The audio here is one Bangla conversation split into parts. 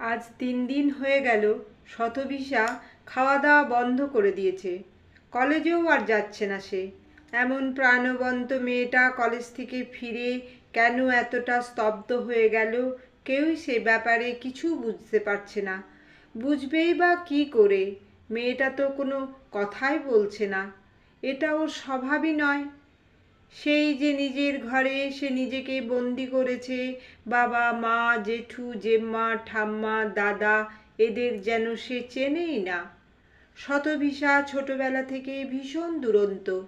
আজ তিন দিন হয়ে গেল শতভিসা খাওয়া দাওয়া বন্ধ করে দিয়েছে। কলেজেও আর যাচ্ছে না সে। এমন প্রাণবন্ত মেয়েটা কলেজ থেকে ফিরে কেন এতটা স্তব্ধ হয়ে গেল কেউই সে ব্যাপারে কিছু বুঝতে পারছে না। বুঝবেই বা কি করে? মেয়েটা তো কোনো কথাই বলছে না। এটা ওর স্বভাবই নয়। সেই যে নিজের ঘরে সে নিজেকে বন্দি করেছে, বাবা, মা, জেঠু, জেম্মা, ঠাম্মা, দাদা, এদের যেন সে চেনেই না। শতভিসা ছোটবেলা থেকে ভীষণ দুরন্ত।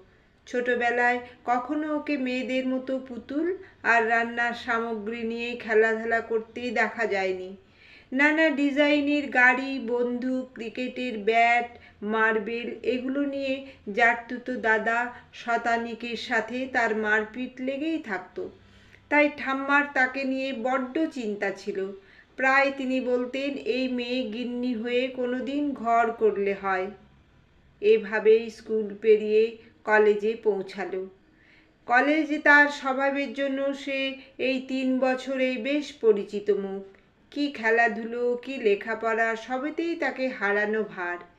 ছোটবেলায় কখনো ওকে মেয়েদের মতো পুতুল আর রান্নার সামগ্রী নিয়ে খেলাধুলা করতেই দেখা যায়নি। নানা ডিজাইনের গাড়ি, বন্দুক, ক্রিকেটের ব্যাট মার্বেল, এগুলো নিয়ে জারতুতো দাদা শতানিকের সাথে তার মারপিট লেগেই থাকতো। তাই ঠাম্মার তাকে নিয়ে বড্ড চিন্তা ছিল। প্রায় তিনি বলতেন, এই মেয়ে গিন্নি হয়ে কোনোদিন ঘর করলে হয়। এভাবেই স্কুল পেরিয়ে কলেজে পৌঁছালো। কলেজ তার স্বভাবের জন্য সে এই তিন বছরেই বেশ পরিচিত মুখ। কি খেলাধুলো, কি লেখাপড়া, সবেতেই তাকে হারানো ভার।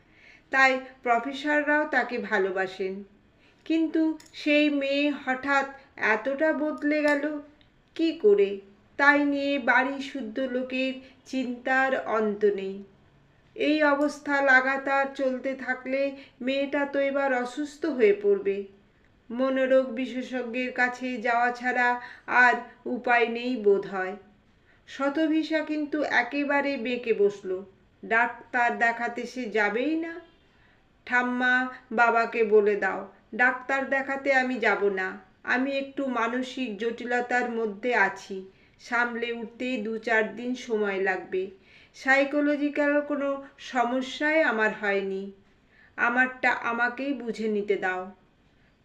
তাই প্রফেসররাও তাকে ভালোবাসেন। কিন্তু সেই মেয়ে হঠাৎ এতটা বদলে গেল কি করে? তাই নিয়ে বাড়ি শুদ্ধ লোকের চিন্তার অন্ত নেই। এই অবস্থা লাগাতার চলতে থাকলে মেয়েটা তো এবার অসুস্থ হয়ে পড়বে। মনোরোগ বিশেষজ্ঞের কাছে যাওয়া ছাড়া আর উপায় নেই বোধ হয়। শতভিসা কিন্তু একেবারে বেঁকে বসল। ডাক্তার দেখাতে সে যাবেই না। ঠাম্মা, বাবাকে বলে দাও, ডাক্তার দেখাতে আমি যাব না। আমি একটু মানসিক জটিলতার মধ্যে আছি। সামলে উঠতেই দু চার দিন সময় লাগবে। সাইকোলজিক্যাল কোনো সমস্যাই আমার হয়নি। আমারটা আমাকেই বুঝে নিতে দাও।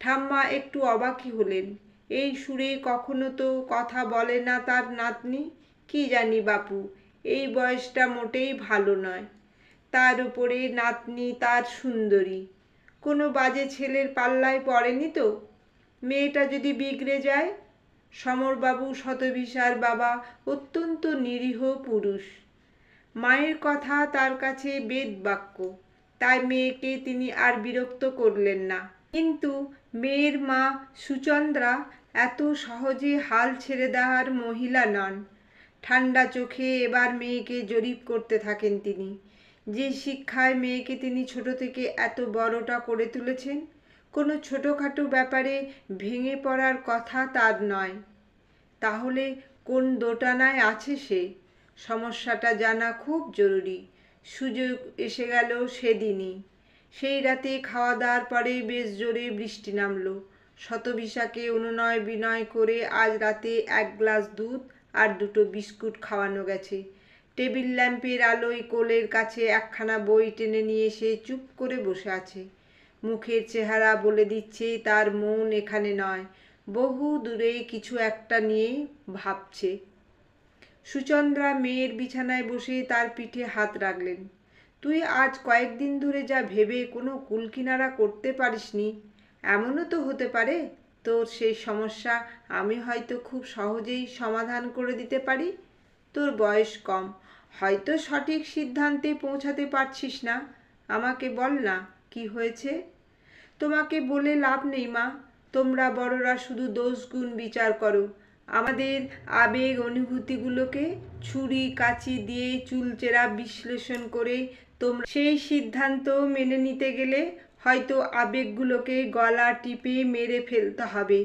ঠাম্মা একটু অবাকই হলেন। এই সুরে কখনো তো কথা বলে না তার নাতনি? কি জানি বাপু, এই বয়সটা মোটেই ভালো নয়। তার উপরে নাতনি, তার সুন্দরী। কোনো বাজে ছেলের পাল্লায় পড়েনি তো? মেয়েটা যদি বিগড়ে যায়? সমরবাবু শতভিসার বাবা অত্যন্ত নিরীহ পুরুষ। মায়ের কথা তার কাছে বেদ বাক্য। তাই মেয়েকে তিনি আর বিরক্ত করলেন না। কিন্তু মেয়ের মা সুচন্দ্রা এত সহজে হাল ছেড়ে দেওয়ার মহিলা নন। ঠান্ডা চোখে এবার মেয়েকে জরিপ করতে থাকেন তিনি। যে শিক্ষায় মেয়েকে তিনি ছোট থেকে এত বড়টা করে তুলেছেন, কোনো ছোটোখাটো ব্যাপারে ভেঙে পড়ার কথা তার নয়। তাহলে কোন দোটানায় আছে সে? সমস্যাটা জানা খুব জরুরি। সুযোগ এসে গেল সেদিনই। সেই রাতে খাওয়া দাওয়ার পরে বেশ জোরে বৃষ্টি নামলো। শতবিশাকে অনুনয় বিনয় করে আজ রাতে এক গ্লাস দুধ আর দুটো বিস্কুট খাওয়ানো গেছে। টেবিল ল্যাম্পের আলোয় কোলের কাছে একখানা বই টেনে নিয়ে সে চুপ করে বসে আছে। মুখের চেহারা বলে দিচ্ছে, তার মন এখানে নয়। বহু দূরে কিছু একটা নিয়ে ভাবছে। সুচন্দ্রা মেয়ের বিছানায় বসে তার পিঠে হাত রাখলেন। তুই আজ কয়েকদিন ধরে যা ভেবে কোনো কুলকিনারা করতে পারিসনি, এমনও তো হতে পারে। তোর সেই সমস্যা আমি হয়তো খুব সহজেই সমাধান করে দিতে পারি। তোর বয়স কম। হয়তো সঠিক সিদ্ধান্তে পৌঁছাতে পারছিস না। আমাকে বল না, কি হয়েছে? তোমাকে বলে লাভ নেই, মা। তোমরা বড়রা শুধু দোষ গুণ বিচার করো। আমাদের আবেগ অনুভূতিগুলোকে ছুরি, কাচি দিয়ে চুলচেরা বিশ্লেষণ করে তোমরা সেই সিদ্ধান্ত মেনে নিতে গেলে হয়তো আবেগগুলোকে গলা টিপে মেরে ফেলতে হবে।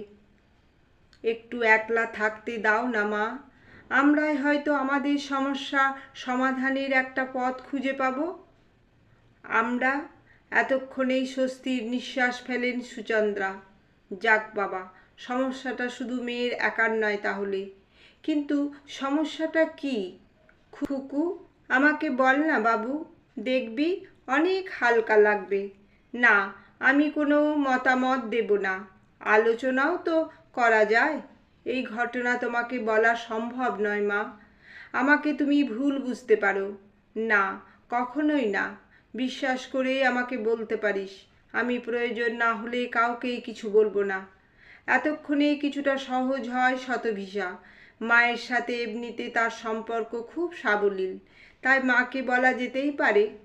একটু একলা থাকতে দাও না, মা। আমরাই হয়তো আমাদের সমস্যা সমাধানের একটা পথ খুঁজে পাব। আমরা এতক্ষণেই স্বস্তির নিঃশ্বাস ফেলেন সুচন্দ্রা। যাক বাবা, সমস্যাটা শুধু মেয়ের একার নয় তাহলে। কিন্তু সমস্যাটা কি? খুকু, আমাকে বল না বাবু, দেখবি অনেক হালকা লাগবে। না, আমি কোনো মতামত দেব না। আলোচনাও তো করা যায়। এই ঘটনা তোমাকে বলা সম্ভব নয়, মা। আমাকে তুমি ভুল বুঝতে পারো। না, কখনোই না। বিশ্বাস করে আমাকে বলতে পারিস। আমি প্রয়োজন না হলে কাউকেই কিছু বলব না। এতক্ষণে কিছুটা সহজ হয় শতভিসা। মায়ের সাথে এমনিতে তার সম্পর্ক খুব সাবলীল। তাই মাকে বলা যেতেই পারে।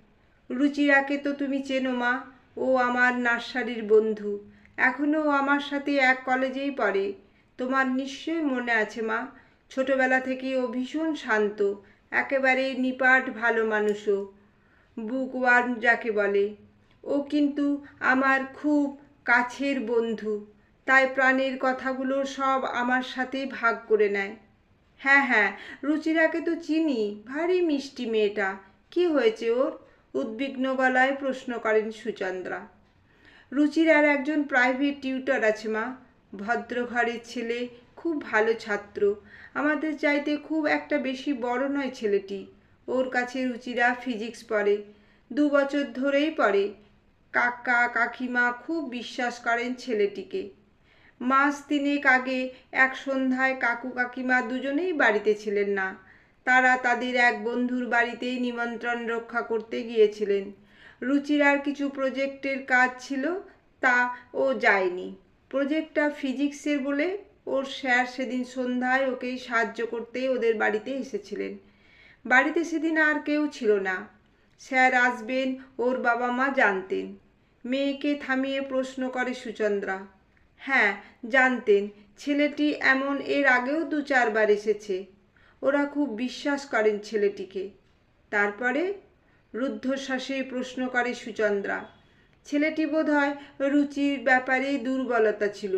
রুচিরাকে তো তুমি চেনো, মা। ও আমার নার্সারির বন্ধু। এখনও আমার সাথে এক কলেজেই পড়ে। তোমার নিশ্চয়ই মনে আছে, মা। ছোটবেলা থেকে ও ভীষণ শান্ত একেবারে নিপাট ভালো মানুষও। বুক ওয়ার্ম যাকে বলে। ও কিন্তু আমার খুব কাছের বন্ধু, তাই প্রাণের কথাগুলো সব আমার সাথেই ভাগ করে নেয়। হ্যাঁ হ্যাঁ রুচিরাকে তো চিনি, ভারী মিষ্টি মেয়েটা। কি হয়েছে ওর? উদ্বিগ্ন গলায় প্রশ্ন করেন সুচন্দ্রা। রুচির আর একজন প্রাইভেট টিউটর আছে, মা। ভদ্র ঘরের ছেলে, খুব ভালো ছাত্র। আমাদের চাইতে খুব একটা বেশি বড় নয় ছেলেটি। ওর কাছে রুচিরা ফিজিক্স পড়ে। দু বছর ধরেই পড়ে। কাকা, কাকিমা খুব বিশ্বাস করেন ছেলেটিকে। মাস তিনেক আগে এক সন্ধ্যায় কাকু, কাকিমা দুজনেই বাড়িতে ছিলেন না। তারা তাদের এক বন্ধুর বাড়িতেই নিমন্ত্রণ রক্ষা করতে গিয়েছিলেন। রুচির আর কিছু প্রজেক্টের কাজ ছিল, তা ও যায়নি। প্রজেক্টটা ফিজিক্সের বলে ওর স্যার সেদিন সন্ধ্যায় ওকেই সাহায্য করতে ওদের বাড়িতে এসেছিলেন। বাড়িতে সেদিন আর কেউ ছিল না। স্যার আসবেন, ওর বাবা মা জানতেন। মেয়েকে থামিয়ে প্রশ্ন করে সুচন্দ্রা। হ্যাঁ জানতেন। ছেলেটি এমন এর আগেও দু চারবার এসেছে। ওরা খুব বিশ্বাস করেন ছেলেটিকে। তারপরে রুদ্ধশ্বাসে প্রশ্ন করে সুচন্দ্রা। ছেলেটি বোধহয় রুচির ব্যাপারেই দুর্বলতা ছিল।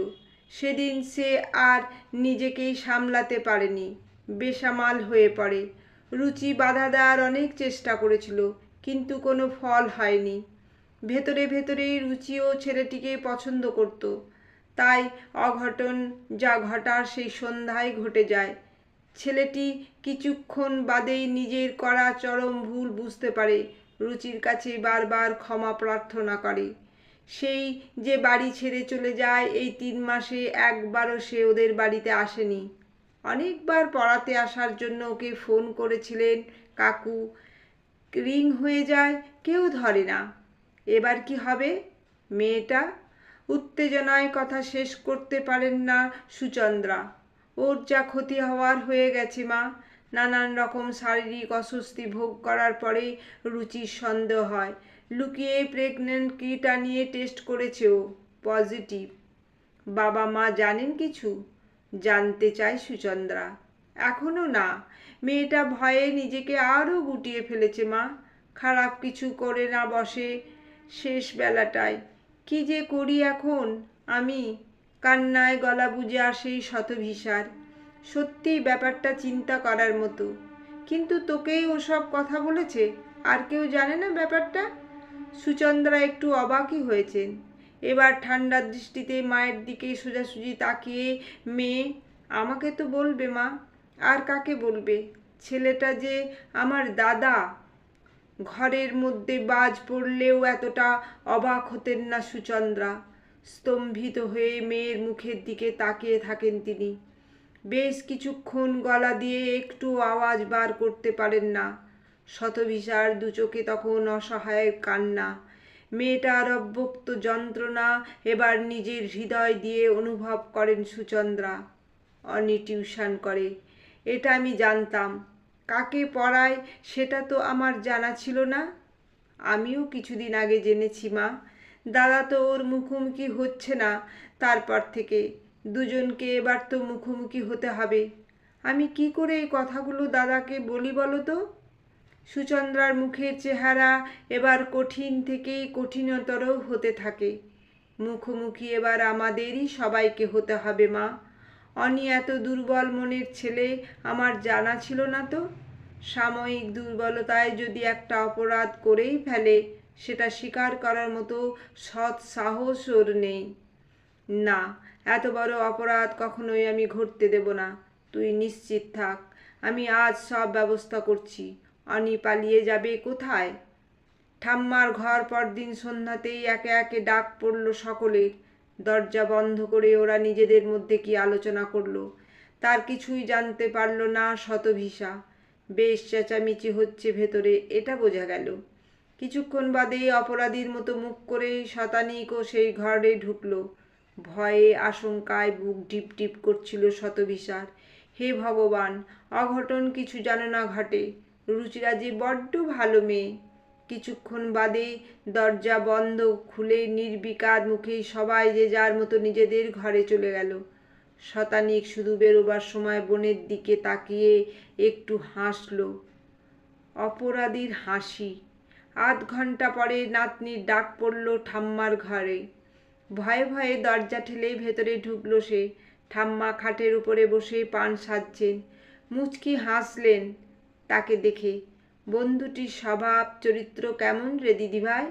সেদিন সে আর নিজেকেই সামলাতে পারেনি, বেসামাল হয়ে পড়ে। রুচি বাধা দেওয়ার অনেক চেষ্টা করেছিল, কিন্তু কোনো ফল হয়নি। ভেতরে ভেতরেই রুচিও ছেলেটিকে পছন্দ করত। তাই অঘটন যা ঘটার সেই সন্ধ্যায় ঘটে যায়। ছেলেটি কিছুক্ষণ বাদেই নিজের করা চরম ভুল বুঝতে পারে রুচির কাছে বারবার ক্ষমা প্রার্থনা করে। সেই যে বাড়ি ছেড়ে চলে যায়, এই তিন মাসে একবারও সে ওদের বাড়িতে আসেনি। অনেকবার পড়াতে আসার জন্য ওকে ফোন করেছিলেন, কাকু, রিং হয়ে যায়, কেউ ধরে না। এবার কি হবে? মেয়েটা? উত্তেজনায় কথা শেষ করতে পারেন না সুচন্দ্রা। ওর যা ক্ষতি হওয়ার হয়ে গেছে, মা। নানান রকম শারীরিক অস্বস্তি ভোগ করার পরে রুচির সন্দেহ হয়। লুকিয়ে প্রেগনেন্ট কিটা নিয়ে টেস্ট করেছে ও পজিটিভ বাবা মা জানেন কিছু? জানতে চায় সুচন্দ্রা। এখনও না। মেয়েটা ভয়ে নিজেকে আরও গুটিয়ে ফেলেছে মা। খারাপ কিছু করে না বসে শেষ বেলাটায়। কি যে করি এখন? আমি কান্নায় গলা বুঝে আসে শতভিসার। সত্যি ব্যাপারটা চিন্তা করার মতো। কিন্তু তোকেই ওসব কথা বলেছে? আর কেউ জানে না ব্যাপারটা? সুচন্দ্রা একটু অবাকই হয়েছেন। এবার ঠান্ডার দৃষ্টিতে মায়ের দিকে সোজাসুজি তাকিয়ে, মেয়ে, আমাকে তো বলবে মা। আর কাকে বলবে? ছেলেটা যে আমার দাদা। ঘরের মধ্যে বাজ পড়লেও এতটা অবাক হতেন না সুচন্দ্রা। স্তম্ভিত হয়ে মেয়ের মুখের দিকে তাকিয়ে থাকেন তিনি। বেশ কিছুক্ষণ গলা দিয়ে একটু আওয়াজ বার করতে পারেন না। শতভিসার দু চোখে তখন অসহায় কান্না। মেয়েটার অব্যক্ত যন্ত্রণা এবার নিজের হৃদয় দিয়ে অনুভব করেন সুচন্দ্রা। অনি টিউশন করে, এটা আমি জানতাম। কাকে পড়ায় সেটা তো আমার জানা ছিল না। আমিও কিছুদিন আগে জেনেছি মা। দাদা তো ওর মুখোমুখি হচ্ছে না। তারপর থেকে দুজনকে এবার তো মুখোমুখি হতে হবে। আমি কি করে এই কথাগুলো দাদাকে বলি বলো তো? সুচন্দ্রার মুখের চেহারা এবার কঠিন থেকেই কঠিনতর হতে থাকে। মুখোমুখি এবার আমাদেরই সবাইকে হতে হবে, মা। অনি এত দুর্বল মনের ছেলে আমার জানা ছিল না তো। সাময়িক দুর্বলতায় যদি একটা অপরাধ করেই ফেলে, সেটা স্বীকার করার মতো সৎ সাহস ওর নেই। না, এত বড় অপরাধ কখনোই আমি ঘটতে দেব না। তুই নিশ্চিত থাক, আমি আজ সব ব্যবস্থা করছি। অনি পালিয়ে যাবে কোথায়? ঠাম্মার ঘর পরদিন সন্ধ্যাতেই একে একে ডাক পড়ল সকলের। দরজা বন্ধ করে ওরা নিজেদের মধ্যে কি আলোচনা করল, তার কিছুই জানতে পারল না শতভিসা বেশ চেঁচামেচি হচ্ছে ভেতরে, এটা বোঝা গেল। কিছুক্ষণ বাদে অপরাধীর মতো মুখ করে শতানিকও সেই ঘরে ঢুকলো। ভয়ে আশঙ্কায় বুক ডিপ ডিপ করছিল শতভিসার হে ভগবান, অঘটন কিছু যেন না ঘটে। রুচিরা যে বড্ড ভালো মেয়ে। কিছুক্ষণ বাদে দরজা বন্ধ খুলে নির্বিকার মুখে সবাই যে যার মতো নিজেদের ঘরে চলে গেল। শতানিক শুধু বেরোবার সময় বোনের দিকে তাকিয়ে একটু হাসলো। অপরাধীর হাসি। আধ ঘণ্টা পরে নাতনির ডাক পড়ল ঠাম্মার ঘরে। ভয়ে ভয়ে দরজা ঠেলেই ভেতরে ঢুকলো সে। ঠাম্মা খাটের উপরে বসে পান সাজছেন। মুচকি হাসলেন তাকে দেখে। বন্ধুটির স্বভাব, চরিত্র কেমন রে দিদিভাই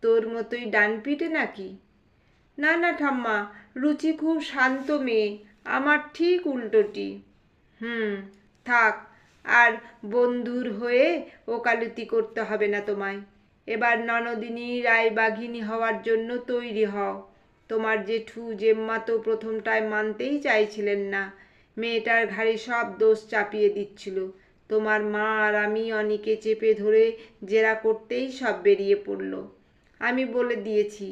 তোর মতোই ডানপিটে নাকি? না না ঠাম্মা, রুচি খুব শান্ত মেয়ে, আমার ঠিক উল্টোটি। হুম, থাক, আর বন্ধুর হয়ে ওকালতি করতে হবে না তোমায়। এবার ননদিনী, রায়বাঘিনী হওয়ার জন্য তৈরি হও। তোমার জেঠু জেম্মা তো প্রথমটায় মানতেই চাইছিলেন না। মেয়েটার ঘাড়ে সব দোষ চাপিয়ে দিচ্ছিল। তোমার মা আর আমি অনিকে চেপে ধরে জেরা করতেই সব বেরিয়ে পড়ল। আমি বলে দিয়েছি,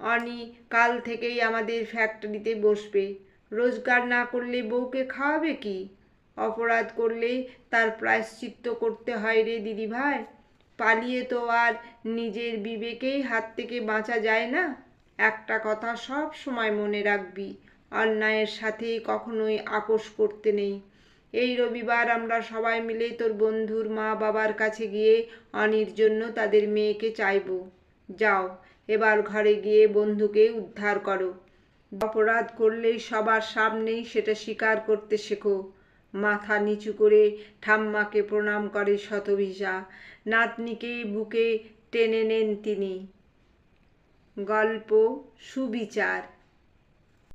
অনি, কাল থেকেই আমাদের ফ্যাক্টরিতে বসবে। রোজগার না করলে বউকে খাওয়াবে কি? অপরাধ করলে তার প্রায়শ্চিত্ত করতে হয় রে দিদি ভাই পালিয়ে তো আর নিজের বিবেকেই হাত থেকে বাঁচা যায় না। একটা কথা সব সময় মনে রাখবি, অন্যায়ের সাথে কখনোই আপোষ করতে নেই। এই রবিবার আমরা সবাই মিলে তোর বন্ধুর মা বাবার কাছে গিয়ে অনির জন্য তাদের মেয়েকে চাইব। যাও, এবার ঘরে গিয়ে বন্ধুকে উদ্ধার করো। অপরাধ করলেই সবার সামনেই সেটা স্বীকার করতে শেখো। মাথা নিচু করে ঠাম্মাকে প্রণাম করে শতভিষা নাতনিকে বুকে টেনে নেন তিনি। গল্প সুবিচার।